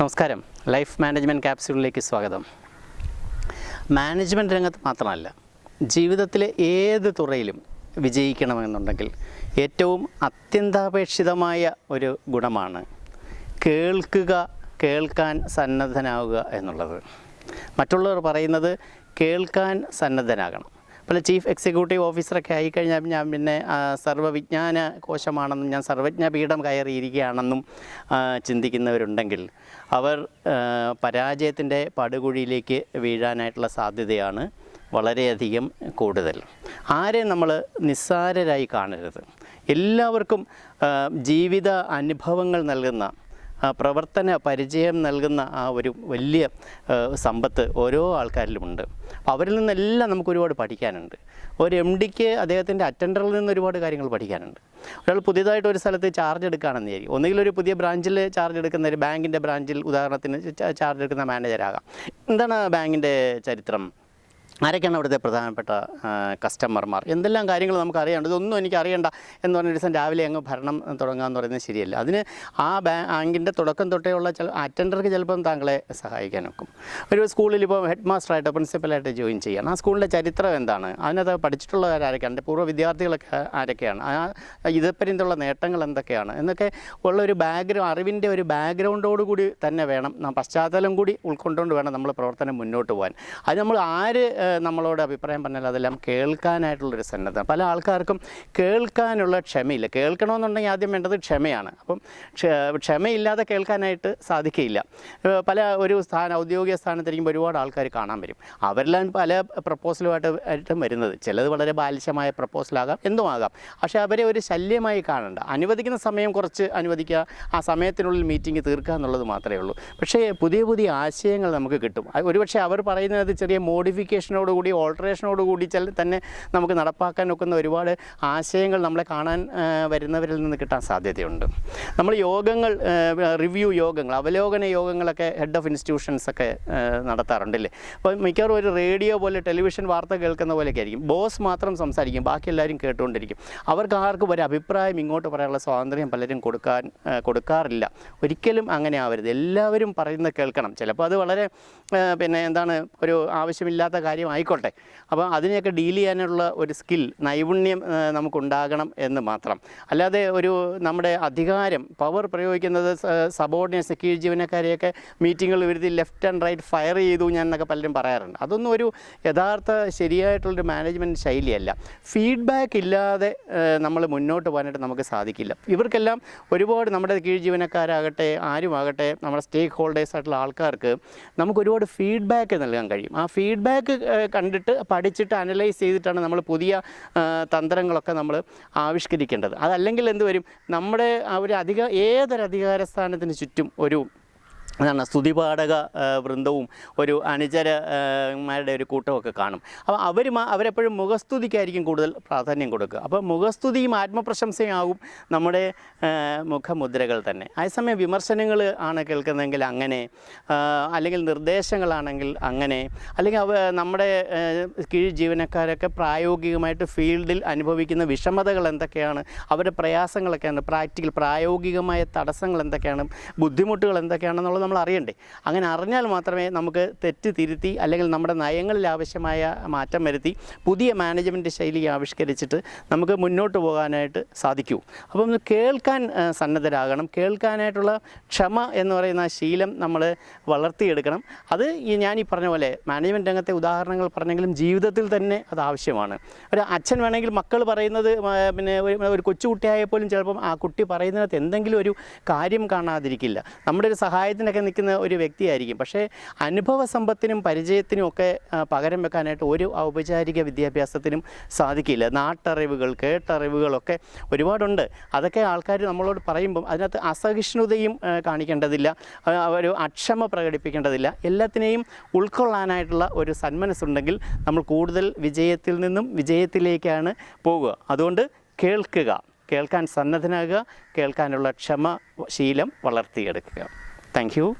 നമസ്കാരം. Life management ക്യാപ്സ്യൂളിലേക്ക് സ്വാഗതം. Management രംഗത്ത് മാത്രമല്ല ജീവിതത്തിലെ ഏത് തുറയിലും വിജയിക്കണമെന്നുണ്ടെങ്കിൽ ഏറ്റവും അത്യന്താപേക്ഷിതമായ ഒരു ഗുണമാണ് കേൾക്കുക കേൾക്കാൻ സന്നദ്ധനാവുക എന്നുള്ളത്. മറ്റുള്ളവർ പറയുന്നത് കേൾക്കാൻ സന്നദ്ധനാകണം. പല ചീഫ് എക്സിക്യൂട്ടീവ് ഓഫീസറൊക്കെ ആയിക്കഴിഞ്ഞാൽ ഞാൻ പിന്നെ സർവവിജ്ഞാന കോശമാണെന്നും ഞാൻ സർവജ്ഞ പീഠം കയറിയിരിക്കുകയാണെന്നും ചിന്തിക്കുന്നവരുണ്ടെങ്കിൽ അവർ പരാജയത്തിന്റെ പടുകുഴിയിലേക്ക് വീഴാനായിട്ടുള്ള സാധ്യതയാണ് വളരെയധികം കൂടുതൽ. ആരെ നമ്മൾ നിസ്സാരരായി കാണരുത്? എല്ലാവർക്കും ജീവിത അനുഭവങ്ങൾ നൽകുന്ന പ്രവർത്തന പരിചയം നൽകുന്ന ആ ഒരു വലിയ സമ്പത്ത് ഓരോ ആൾക്കാരിലുമുണ്ട്. അപ്പോൾ അവരിൽ നിന്നെല്ലാം നമുക്ക് ഒരുപാട് പഠിക്കാനുണ്ട്. ഒരു എം ഡിക്ക് അദ്ദേഹത്തിന്റെ അറ്റൻഡറിൽ നിന്ന് ഒരുപാട് കാര്യങ്ങൾ പഠിക്കാനുണ്ട്. ഒരാൾ പുതിയതായിട്ട് ഒരു സ്ഥലത്ത് ചാർജ് എടുക്കുകയാണെന്ന് വിചാരിക്കും. ഒന്നുകിൽ ഒരു പുതിയ ബ്രാഞ്ചിൽ ചാർജ് എടുക്കുന്ന ഒരു ബാങ്കിന്റെ ബ്രാഞ്ചിൽ ഉദാഹരണത്തിന് ചാർജ് എടുക്കുന്ന മാനേജരാകാം. എന്താണ് ബാങ്കിന്റെ ചരിത്രം? ആരൊക്കെയാണ് അവിടുത്തെ പ്രധാനപ്പെട്ട കസ്റ്റമർമാർ എന്തെല്ലാം കാര്യങ്ങൾ നമുക്ക് അറിയാണ്ട് ഇതൊന്നും എനിക്ക് അറിയണ്ട എന്ന് പറഞ്ഞ ദിവസം രാവിലെ അങ്ങ് ഭരണം തുടങ്ങാമെന്ന് പറയുന്നത് ശരിയല്ല. അതിന് ആ ബാങ്കിന്റെ തുടക്കം തൊട്ടേ ഉള്ള ചില അറ്റൻഡർക്ക് ചിലപ്പം താങ്കളെ സഹായിക്കാൻ ഒക്കും ഒരു സ്കൂളിൽ ഇപ്പോൾ ഹെഡ് മാസ്റ്ററായിട്ട് പ്രിൻസിപ്പലായിട്ട് ജോയിൻ ചെയ്യണം ആ സ്കൂളിന്റെ ചരിത്രം എന്താണ്? അതിനകത്ത് പഠിച്ചിട്ടുള്ളവർ ആരൊക്കെയാണ്? എന്റെ പൂർവ വിദ്യാർത്ഥികളൊക്കെ ആരൊക്കെയാണ്? ആ ഇതപ്പര്യന്തുള്ള നേട്ടങ്ങൾ എന്തൊക്കെയാണ്? എന്നൊക്കെ ഉള്ള ഒരു ബാക്ക്ഗ്രൗണ്ട് അറിവിന്റെ ഒരു ബാക്ക്ഗ്രൗണ്ടോട് കൂടി തന്നെ വേണം പശ്ചാത്തലം കൂടി ഉൾക്കൊണ്ടുകൊണ്ട് വേണം നമ്മൾ പ്രവർത്തനം മുന്നോട്ട് പോകാൻ. അത് നമ്മൾ ആര് നമ്മളോട് അഭിപ്രായം പറഞ്ഞാൽ അതെല്ലാം കേൾക്കാനായിട്ടുള്ളൊരു സന്നദ്ധ പല ആൾക്കാർക്കും കേൾക്കാനുള്ള ക്ഷമയില്ല. കേൾക്കണമെന്നുണ്ടെങ്കിൽ ആദ്യം വേണ്ടത് ക്ഷമയാണ്. അപ്പം ക്ഷമയില്ലാതെ കേൾക്കാനായിട്ട് സാധിക്കില്ല പല ഒരു സ്ഥാന ഔദ്യോഗിക സ്ഥാനത്തിരിക്കുമ്പോൾ ഒരുപാട് ആൾക്കാർ കാണാൻ വരും. അവരെല്ലാം പല പ്രപ്പോസലുമായിട്ട് ആയിട്ടും വരുന്നത്. ചിലത് വളരെ ബാലിശമായ പ്രപ്പോസലാകാം എന്തും ആകാം. പക്ഷേ അവരെ ഒരു ശല്യമായി കാണണ്ട. അനുവദിക്കുന്ന സമയം കുറച്ച് അനുവദിക്കുക. ആ സമയത്തിനുള്ളിൽ മീറ്റിംഗ് തീർക്കുക എന്നുള്ളത് മാത്രമേ ഉള്ളൂ. പക്ഷേ പുതിയ പുതിയ ആശയങ്ങൾ നമുക്ക് കിട്ടും. ഒരുപക്ഷെ അവർ പറയുന്നത് ചെറിയ മോഡിഫിക്കേഷനോടുകൂടി ഓൾട്ടറേഷനോടുകൂടി ചില തന്നെ നമുക്ക് നടപ്പാക്കാൻ ഒക്കുന്ന ഒരുപാട് ആശയങ്ങൾ നമ്മളെ കാണാൻ വരുന്നവരിൽ നിന്ന് കിട്ടാൻ സാധ്യതയുണ്ട്. നമ്മൾ യോഗങ്ങൾ റിവ്യൂ യോഗങ്ങൾ അവലോകന യോഗങ്ങളൊക്കെ ഹെഡ് ഓഫ് ഇൻസ്റ്റിറ്റ്യൂഷൻസ് ഒക്കെ നടത്താറുണ്ട് നടത്താറുണ്ടല്ലേ അപ്പോൾ മിക്കവാറും ഒരു റേഡിയോ പോലെ ടെലിവിഷൻ വാർത്ത കേൾക്കുന്ന പോലെയൊക്കെ ആയിരിക്കും. ബോസ് മാത്രം സംസാരിക്കും ബാക്കി എല്ലാവരും കേട്ടുകൊണ്ടിരിക്കും. അവർക്ക് ആർക്കും ഒരു അഭിപ്രായം ഇങ്ങോട്ട് പറയാനുള്ള സ്വാതന്ത്ര്യം പലരും കൊടുക്കാൻ കൊടുക്കാറില്ല. ഒരിക്കലും അങ്ങനെ ആവരുത്. എല്ലാവരും പറയുന്നത് കേൾക്കണം. ചിലപ്പോൾ അത് വളരെ പിന്നെ എന്താണ് ഒരു ആവശ്യമില്ലാത്ത കാര്യം ആയിക്കോട്ടെ. അപ്പോൾ അതിനെയൊക്കെ ഡീൽ ചെയ്യാനുള്ള ഒരു സ്കിൽ നൈപുണ്യം നമുക്കുണ്ടാകണം എന്ന് മാത്രം. അല്ലാതെ ഒരു നമ്മുടെ അധികാരം പവർ പ്രയോഗിക്കുന്നത് സബോർഡിനേറ്റ് കീഴ് ജീവനക്കാരെയൊക്കെ മീറ്റിങ്ങുകൾ വരുത്തി ലെഫ്റ്റ് ആൻഡ് റൈറ്റ് ഫയർ ചെയ്തു ഞാൻ എന്നൊക്കെ പലരും പറയാറുണ്ട്. അതൊന്നും ഒരു യഥാർത്ഥ ശരിയായിട്ടുള്ളൊരു മാനേജ്മെന്റ് ശൈലിയല്ല. ഫീഡ്ബാക്ക് ഇല്ലാതെ നമ്മൾ മുന്നോട്ട് പോകാനായിട്ട് നമുക്ക് സാധിക്കില്ല. ഇവർക്കെല്ലാം ഒരുപാട് നമ്മുടെ കീഴ് ജീവനക്കാരാകട്ടെ ആരുമാകട്ടെ നമ്മുടെ സ്റ്റേക്ക് ഹോൾഡേഴ്സ് ആയിട്ടുള്ള ആൾക്കാർക്ക് നമുക്ക് ഒരുപാട് ഫീഡ്ബാക്ക് നൽകാൻ കഴിയും. ആ ഫീഡ്ബാക്ക് കണ്ടിട്ട് പഠിച്ചിട്ട് അനലൈസ് ചെയ്തിട്ടാണ് നമ്മൾ പുതിയ തന്ത്രങ്ങളൊക്കെ നമ്മൾ ആവിഷ്കരിക്കേണ്ടത്. അതല്ലെങ്കിൽ എന്ത് വരും? നമ്മുടെ ഒരു അധിക ഏതൊരു അധികാര സ്ഥാനത്തിന് ചുറ്റും ഒരു എന്താണ് സ്തുതിപാഠക വൃന്ദവും ഒരു അനുചരമാരുടെ ഒരു കൂട്ടമൊക്കെ കാണും. അപ്പോൾ അവർ അവരെപ്പോഴും മുഖസ്തുതിക്കായിരിക്കും കൂടുതൽ പ്രാധാന്യം കൊടുക്കുക. അപ്പോൾ മുഖസ്തുതിയും ആത്മപ്രശംസയാകും നമ്മുടെ മുഖമുദ്രകൾ തന്നെ. അതേസമയം വിമർശനങ്ങൾ ആണ് കേൾക്കുന്നതെങ്കിൽ അങ്ങനെ അല്ലെങ്കിൽ നിർദ്ദേശങ്ങളാണെങ്കിൽ അങ്ങനെ അല്ലെങ്കിൽ അവ നമ്മുടെ കീഴ് ജീവനക്കാരൊക്കെ പ്രായോഗികമായിട്ട് ഫീൽഡിൽ അനുഭവിക്കുന്ന വിഷമതകൾ എന്തൊക്കെയാണ് അവരുടെ പ്രയാസങ്ങളൊക്കെയാണ് പ്രാക്ടിക്കൽ പ്രായോഗികമായ തടസ്സങ്ങൾ എന്തൊക്കെയാണ് ബുദ്ധിമുട്ടുകൾ എന്തൊക്കെയാണെന്നുള്ളത് നമ്മൾ അറിയണ്ടേ അങ്ങനെ അറിഞ്ഞാൽ മാത്രമേ നമുക്ക് തെറ്റ് തിരുത്തി അല്ലെങ്കിൽ നമ്മുടെ നയങ്ങളിൽ ആവശ്യമായ മാറ്റം വരുത്തി പുതിയ മാനേജ്മെന്റ് ശൈലി ആവിഷ്കരിച്ചിട്ട് നമുക്ക് മുന്നോട്ട് പോകാനായിട്ട് സാധിക്കൂ. അപ്പം കേൾക്കാൻ സന്നദ്ധരാകണം. കേൾക്കാനായിട്ടുള്ള ക്ഷമ എന്ന് പറയുന്ന ശീലം നമ്മൾ വളർത്തിയെടുക്കണം. അത് ഞാൻ ഈ പറഞ്ഞ പോലെ മാനേജ്മെന്റ് രംഗത്തെ ഉദാഹരണങ്ങൾ പറഞ്ഞെങ്കിലും ജീവിതത്തിൽ തന്നെ അത് ആവശ്യമാണ്. ഒരു അച്ഛൻ വേണമെങ്കിൽ മക്കൾ പറയുന്നത് പിന്നെ ഒരു- കൊച്ചുകുട്ടിയായാൽ പോലും ചിലപ്പം ആ കുട്ടി പറയുന്നതിനകത്ത് എന്തെങ്കിലും ഒരു കാര്യം കാണാതിരിക്കില്ല. നമ്മുടെ ഒരു സഹായത്തിനൊക്കെ നിൽക്കുന്ന ഒരു വ്യക്തിയായിരിക്കും. പക്ഷേ അനുഭവ സമ്പത്തിനും പരിചയത്തിനും ഒക്കെ പകരം വെക്കാനായിട്ട് ഒരു ഔപചാരിക വിദ്യാഭ്യാസത്തിനും സാധിക്കില്ല. നാട്ടറിവുകൾ കേട്ടറിവുകളൊക്കെ ഒരുപാടുണ്ട്. അതൊക്കെ ആൾക്കാർ നമ്മളോട് പറയുമ്പം അതിനകത്ത് അസഹിഷ്ണുതയും കാണിക്കേണ്ടതില്ല. ഒരു അക്ഷമ പ്രകടിപ്പിക്കേണ്ടതില്ല. എല്ലാത്തിനെയും ഉൾക്കൊള്ളാനായിട്ടുള്ള ഒരു സന്മനസ്സുണ്ടെങ്കിൽ നമ്മൾ കൂടുതൽ വിജയത്തിൽ നിന്നും വിജയത്തിലേക്കാണ് പോകുക. അതുകൊണ്ട് കേൾക്കുക. കേൾക്കാൻ സന്നദ്ധനാകുക. കേൾക്കാനുള്ള ക്ഷമ ശീലം വളർത്തിയെടുക്കുക. Thank you.